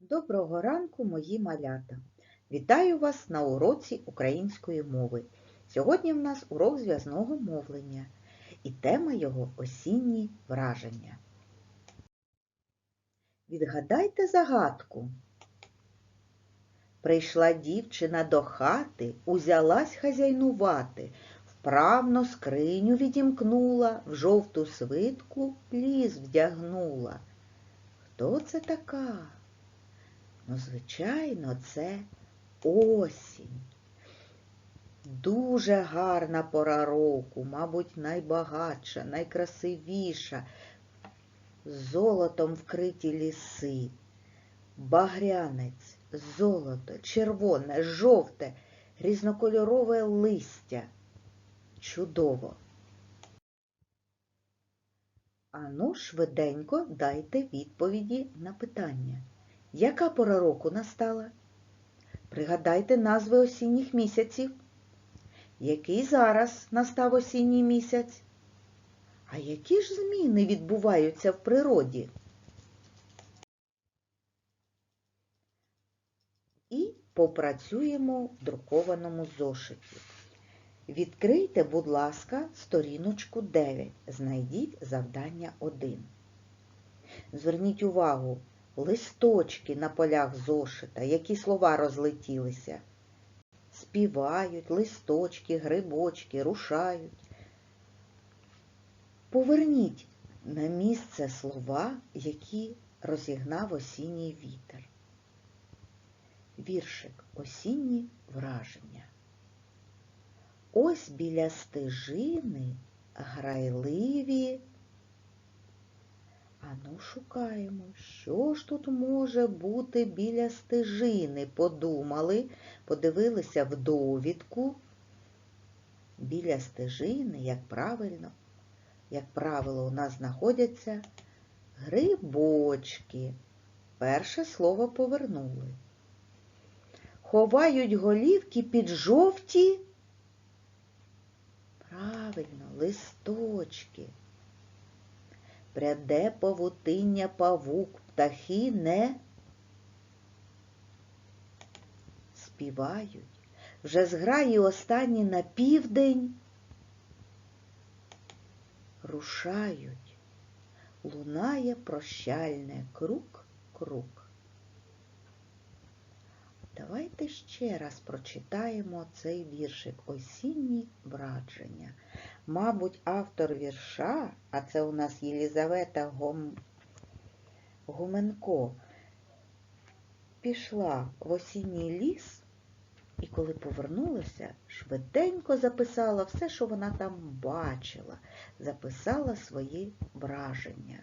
Доброго ранку, мої малята! Вітаю вас на уроці української мови. Сьогодні в нас урок зв'язного мовлення і тема його осінні враження. Відгадайте загадку. Прийшла дівчина до хати, узялась хазяйнувати, вправно скриню відімкнула, в жовту свитку ліс вдягнула. Хто це така? Ну, звичайно, це осінь. Дуже гарна пора року, мабуть, найбагатша, найкрасивіша. Золотом вкриті ліси, багрянець, золото, червоне, жовте, різнокольорове листя. Чудово! Ану, швиденько дайте відповіді на питання. Яка пора року настала? Пригадайте назви осінніх місяців. Який зараз настав осінній місяць? А які ж зміни відбуваються в природі? І попрацюємо в друкованому зошиті. Відкрийте, будь ласка, сторіночку 9. Знайдіть завдання 1. Зверніть увагу, листочки на полях зошита, які слова розлетілися. Співають, листочки, грибочки, рушають. Поверніть на місце слова, які розігнав осінній вітер. Віршик Осінні враження. Ось біля стежини грайливі Ану, шукаємо, що ж тут може бути біля стежини. Подумали, подивилися в довідку. Біля стежини, як правильно, як правило, у нас знаходяться грибочки. Перше слово повернули. Ховають голівки під жовті. Правильно, листочки. Пряде павутиння павук, птахи не співають. Вже зграї останні на південь рушають. Лунає прощальне круг-круг. Давайте ще раз прочитаємо цей віршик Осінні врадження. Мабуть, автор вірша, а це у нас Єлізавета Гом... Гуменко, пішла в осінній ліс і коли повернулася, швиденько записала все, що вона там бачила, записала свої враження.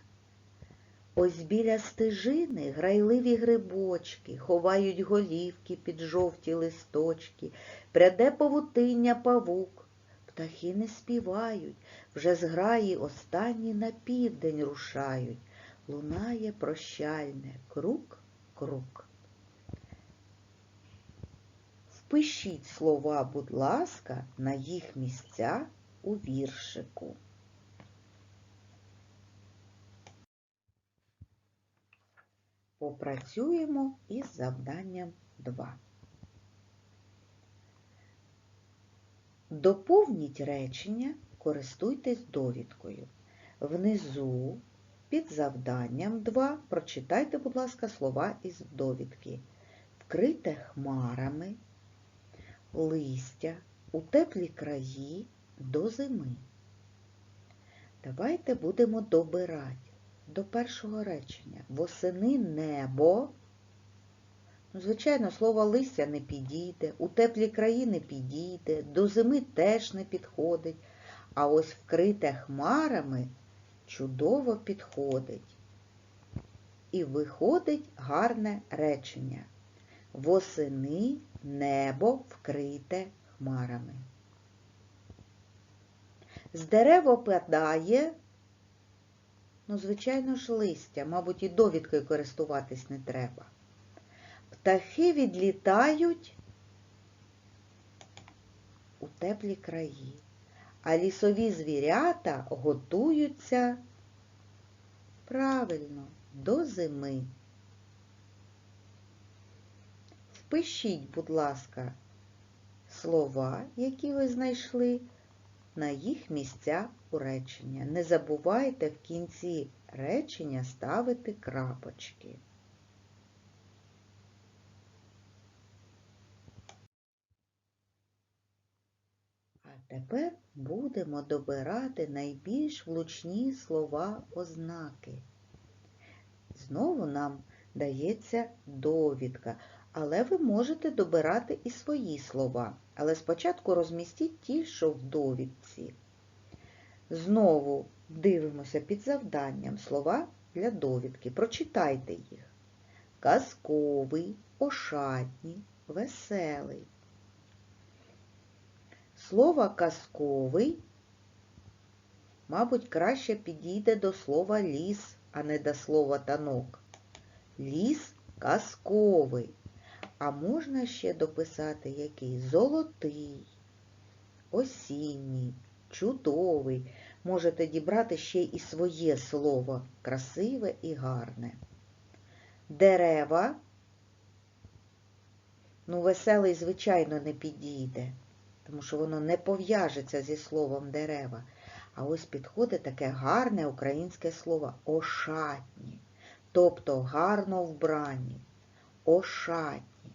Ось біля стежини грайливі грибочки, ховають голівки під жовті листочки, пряде павутиння павук. Птахи не співають, вже зграї останні на південь рушають. Лунає прощальне круг-круг. Впишіть слова, будь ласка, на їх місця у віршику. Попрацюємо із завданням 2. Доповніть речення, користуйтесь довідкою. Внизу під завданням 2 прочитайте, будь ласка, слова із довідки. Вкрите хмарами, листя у теплі краї до зими. Давайте будемо добирати до першого речення. Восени небо. Звичайно, слово листя не підійде, у теплі краї не підійде, до зими теж не підходить, а ось вкрите хмарами чудово підходить. І виходить гарне речення. Восени небо вкрите хмарами. З дерев опадає, ну, звичайно ж, листя, мабуть, і довідкою користуватись не треба. Птахи відлітають у теплі краї, а лісові звірята готуються правильно до зими. Впишіть, будь ласка, слова, які ви знайшли, на їх місця у речення. Не забувайте в кінці речення ставити крапочки. Тепер будемо добирати найбільш влучні слова ознаки. Знову нам дається довідка, але ви можете добирати і свої слова. Але спочатку розмістіть ті, що в довідці. Знову дивимося під завданням слова для довідки. Прочитайте їх. Казковий, ошатній, веселий. Слово казковий, мабуть, краще підійде до слова ліс, а не до слова танок. Ліс казковий. А можна ще дописати який золотий, осінній, чудовий. Можете дібрати ще і своє слово красиве і гарне. Дерева, ну, веселий, звичайно, не підійде, тому що воно не пов'яжеться зі словом дерева. А ось підходить таке гарне українське слово ошатні, тобто гарно вбрані, ошатні.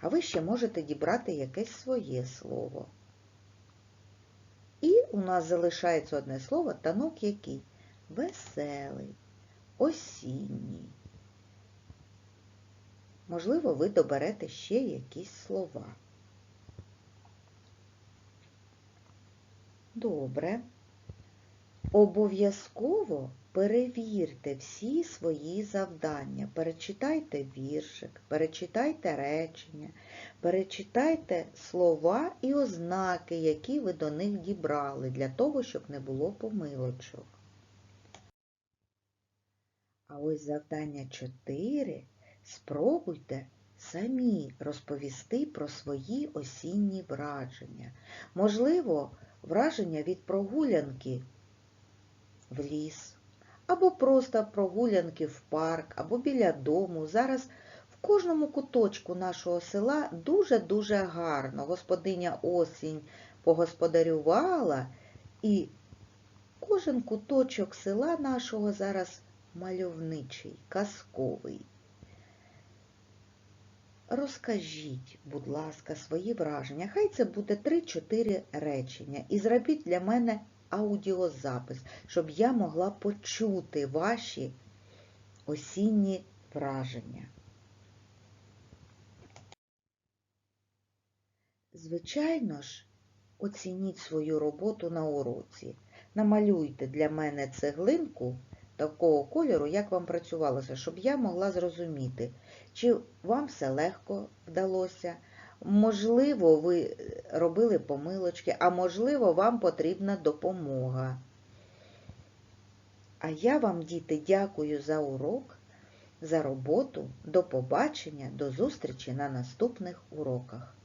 А ви ще можете дібрати якесь своє слово. І у нас залишається одне слово танок який? Веселий, осінній. Можливо, ви доберете ще якісь слова. Добре. Обов'язково перевірте всі свої завдання. Перечитайте віршик, перечитайте речення, перечитайте слова і ознаки, які ви до них дібрали, для того, щоб не було помилочок. А ось завдання 4. Спробуйте самі розповісти про свої осінні враження. Можливо, враження від прогулянки в ліс, або просто прогулянки в парк, або біля дому. Зараз в кожному куточку нашого села дуже-дуже гарно. Господиня осінь погосподарювала, і кожен куточок села нашого зараз мальовничий, казковий. Розкажіть, будь ласка, свої враження. Хай це буде 3-4 речення. І зробіть для мене аудіозапис, щоб я могла почути ваші осінні враження. Звичайно ж, оцініть свою роботу на уроці. Намалюйте для мене цеглинку такого кольору, як вам працювалося, щоб я могла зрозуміти, чи вам все легко вдалося, можливо, ви робили помилочки, а можливо, вам потрібна допомога. А я вам, діти, дякую за урок, за роботу. До побачення, до зустрічі на наступних уроках.